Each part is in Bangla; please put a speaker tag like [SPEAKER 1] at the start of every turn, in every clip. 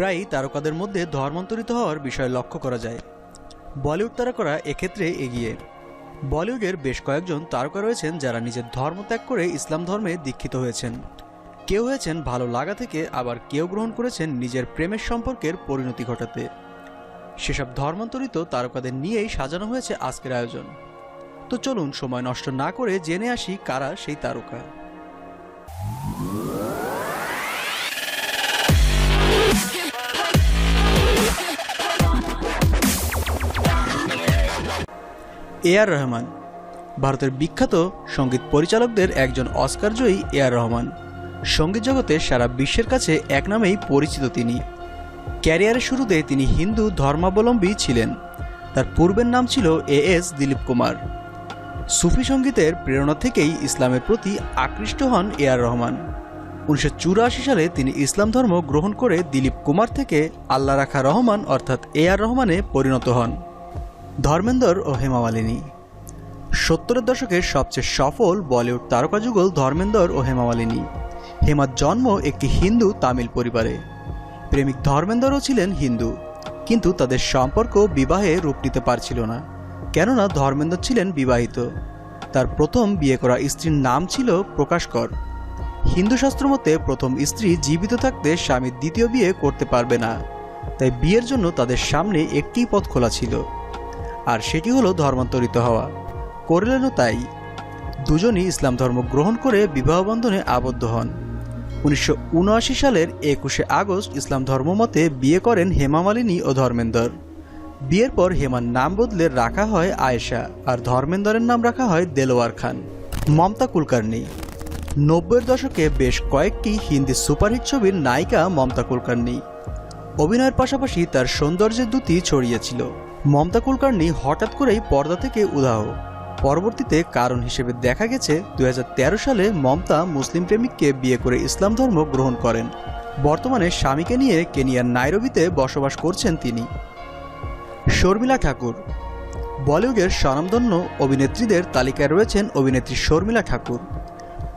[SPEAKER 1] প্রায়ই তারকাদের মধ্যে ধর্মান্তরিত হওয়ার বিষয় লক্ষ্য করা যায়। বলিউড তারকারা এক্ষেত্রে এগিয়ে। বলিউডের বেশ কয়েকজন তারকা রয়েছেন যারা নিজের ধর্ম ত্যাগ করে ইসলাম ধর্মে দীক্ষিত হয়েছেন। কেউ হয়েছেন ভালো লাগা থেকে, আবার কেউ গ্রহণ করেছেন নিজের প্রেমের সম্পর্কের পরিণতি ঘটাতে। সেসব ধর্মান্তরিত তারকাদের নিয়েই সাজানো হয়েছে আজকের আয়োজন। তো চলুন সময় নষ্ট না করে জেনে আসি কারা সেই তারকা। এ আর রহমান। ভারতের বিখ্যাত সংগীত পরিচালকদের একজন অস্কারজয়ী এ আর রহমান। সংগীত জগতে সারা বিশ্বের কাছে এক নামেই পরিচিত তিনি। ক্যারিয়ারের শুরুতে তিনি হিন্দু ধর্মাবলম্বী ছিলেন। তার পূর্বের নাম ছিল এ এস দিলীপ কুমার। সুফি সঙ্গীতের প্রেরণা থেকেই ইসলামের প্রতি আকৃষ্ট হন এ আর রহমান। উনিশশো চুরাশি সালে তিনি ইসলাম ধর্ম গ্রহণ করে দিলীপ কুমার থেকে আল্লাহ রাখা রহমান অর্থাৎ এ আর রহমানে পরিণত হন। ধর্মেন্দর ও হেমা মালিনী সত্তরের দশকের সবচেয়ে সফল বলিউড তারকা যুগল ধর্মেন্দর ও হেমা মালিনী হেমার জন্ম একটি হিন্দু তামিল পরিবারে। প্রেমিক ধর্মেন্দরও ছিলেন হিন্দু, কিন্তু তাদের সম্পর্ক বিবাহে রূপ নিতে পারছিল না, কেননা ধর্মেন্দর ছিলেন বিবাহিত। তার প্রথম বিয়ে করা স্ত্রীর নাম ছিল প্রকাশকর। হিন্দু শাস্ত্র মতে প্রথম স্ত্রী জীবিত থাকতে স্বামীর দ্বিতীয় বিয়ে করতে পারবে না, তাই বিয়ের জন্য তাদের সামনে একটি পথ খোলা ছিল। আর সেটি হলো ধর্মান্তরিত হওয়া। করলেনও তাই। দুজনই ইসলাম ধর্ম গ্রহণ করে বিবাহ বন্ধনে আবদ্ধ হন। উনিশশো উনআশি সালের একুশে আগস্ট ইসলাম ধর্মমতে বিয়ে করেন হেমা মালিনী ও ধর্মেন্দর। বিয়ের পর হেমার নাম বদলে রাখা হয় আয়েশা আর ধর্মেন্দরের নাম রাখা হয় দেলোয়ার খান। মমতা কুলকার্নি। নব্বইয়ের দশকে বেশ কয়েকটি হিন্দি সুপারহিট ছবির নায়িকা মমতা কুলকার্নি। অভিনয়ের পাশাপাশি তার সৌন্দর্যের দ্যুতি ছড়িয়েছিল। মমতা কুলকার্নি হঠাৎ করেই পর্দা থেকে উদাহ পরবর্তীতে কারণ হিসেবে দেখা গেছে, দুই হাজার তেরো সালে মমতা মুসলিম প্রেমিককে বিয়ে করে ইসলাম ধর্ম গ্রহণ করেন। বর্তমানে স্বামীকে নিয়ে কেনিয়ার নাইরোবিতে বসবাস করছেন তিনি। শর্মিলা ঠাকুর। বলিউডের স্বনামধন্য অভিনেত্রীদের তালিকায় রয়েছেন অভিনেত্রী শর্মিলা ঠাকুর।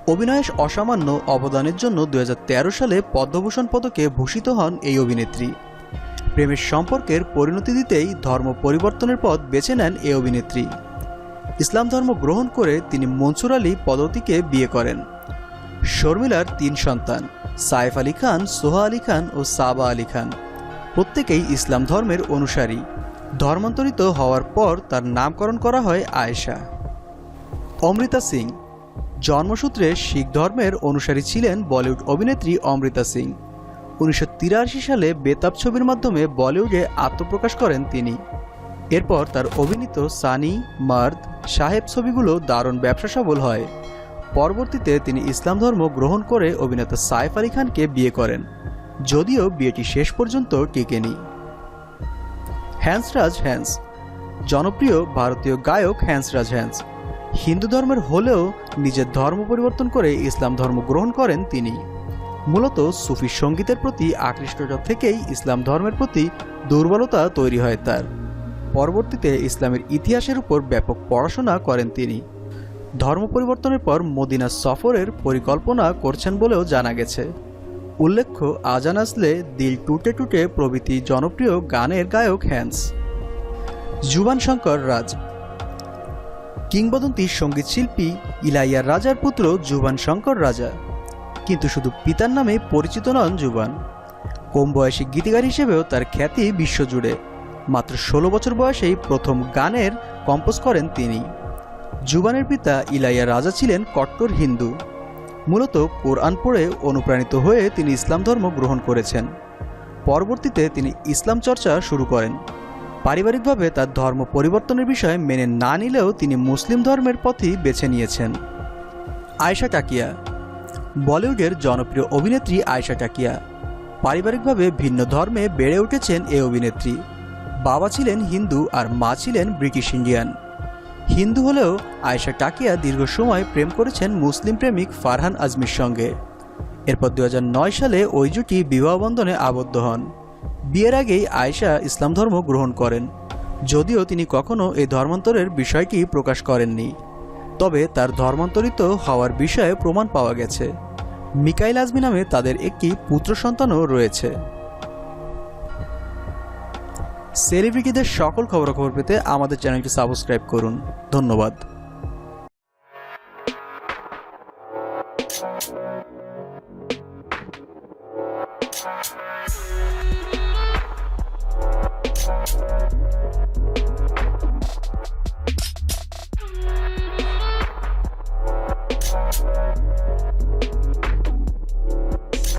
[SPEAKER 1] অভিনয়ের অসামান্য অবদানের জন্য দুহাজার তেরো সালে পদ্মভূষণ পদকে ভূষিত হন এই অভিনেত্রী। প্রেমের সম্পর্কের পরিণতি দিতেই ধর্ম পরিবর্তনের পথ বেছে নেন এ অভিনেত্রী। ইসলাম ধর্ম গ্রহণ করে তিনি মনসুর আলী পদতিকে বিয়ে করেন। শর্মিলার তিন সন্তান সাইফ আলী খান, সোহা আলী খান ও সাবা আলী খান। প্রত্যেকেই ইসলাম ধর্মের অনুসারী। ধর্মান্তরিত হওয়ার পর তার নামকরণ করা হয় আয়েশা। অমৃতা সিং, জন্মসূত্রে শিখ ধর্মের অনুসারী ছিলেন বলিউড অভিনেত্রী অমৃতা সিং। উনিশশো তিরাশি সালে বেতাব ছবির মাধ্যমে বলিউডে আত্মপ্রকাশ করেন তিনি। এরপর তার অভিনীত সানি, মার্দ, সাহেব ছবিগুলো দারুণ ব্যবসা সফল হয়। পরবর্তীতে তিনি ইসলাম ধর্ম গ্রহণ করে অভিনেতা সাইফ আলী খানকে বিয়ে করেন। যদিও বিয়েটি শেষ পর্যন্ত টিকেনি। হ্যান্সরাজ হ্যান্স। জনপ্রিয় ভারতীয় গায়ক হ্যান্সরাজ হ্যান্স। হিন্দু ধর্মের হলেও নিজের ধর্ম পরিবর্তন করে ইসলাম ধর্ম গ্রহণ করেন তিনি। মূলত সুফি সঙ্গীতের প্রতি আকৃষ্টতা থেকেই ইসলাম ধর্মের প্রতি দুর্বলতা তৈরি হয় তার। পরবর্তীতে ইসলামের ইতিহাসের উপর ব্যাপক পড়াশোনা করেন তিনি। ধর্ম পরিবর্তনের পর মদিনা সফরের পরিকল্পনা করছেন বলেও জানা গেছে। উল্লেখ্য, আজান আসলে দিল টুটে টুটে প্রভৃতি জনপ্রিয় গানের গায়ক হ্যান্স। জুবান শঙ্কর রাজ। কিংবদন্তি সংগীত শিল্পী ইলাইয়ার রাজার পুত্র জুবান শঙ্কর রাজা। কিন্তু শুধু পিতার নামে পরিচিত নন জুবান কম বয়সী গীতিকার হিসেবেও তার খ্যাতি বিশ্বজুড়ে। মাত্র ষোলো বছর বয়সেই প্রথম গানের কম্পোজ করেন তিনি। জুবানের পিতা ইলাইয়া রাজা ছিলেন কট্টর হিন্দু। মূলত কোরআন পড়ে অনুপ্রাণিত হয়ে তিনি ইসলাম ধর্ম গ্রহণ করেছেন। পরবর্তীতে তিনি ইসলাম চর্চা শুরু করেন। পারিবারিকভাবে তার ধর্ম পরিবর্তনের বিষয়ে মেনে না নিলেও তিনি মুসলিম ধর্মের পথই বেছে নিয়েছেন। আয়শা টাকিয়া বলিউডের জনপ্রিয় অভিনেত্রী আয়শা টাকিয়া। পারিবারিকভাবে ভিন্ন ধর্মে বেড়ে উঠেছেন এ অভিনেত্রী। বাবা ছিলেন হিন্দু আর মা ছিলেন ব্রিটিশ ইন্ডিয়ান। হিন্দু হলেও আয়েশা টাকিয়া দীর্ঘ সময় প্রেম করেছেন মুসলিম প্রেমিক ফারহান আজমির সঙ্গে। এরপর দু হাজার নয় সালে ওই জুটি বিবাহবন্ধনে আবদ্ধ হন। বিয়ের আগেই আয়েশা ইসলাম ধর্ম গ্রহণ করেন। যদিও তিনি কখনও এই ধর্মান্তরের বিষয়টি প্রকাশ করেননি। তবে তার ধর্মান্তরিত হওয়ার বিষয়ে প্রমাণ পাওয়া গেছে। মিকাইল আজমি নামে তাদের একটি পুত্র সন্তানও রয়েছে। সেলিব্রিটিদের সকল খবরাখবর পেতে আমাদের চ্যানেলটি সাবস্ক্রাইব করুন। ধন্যবাদ।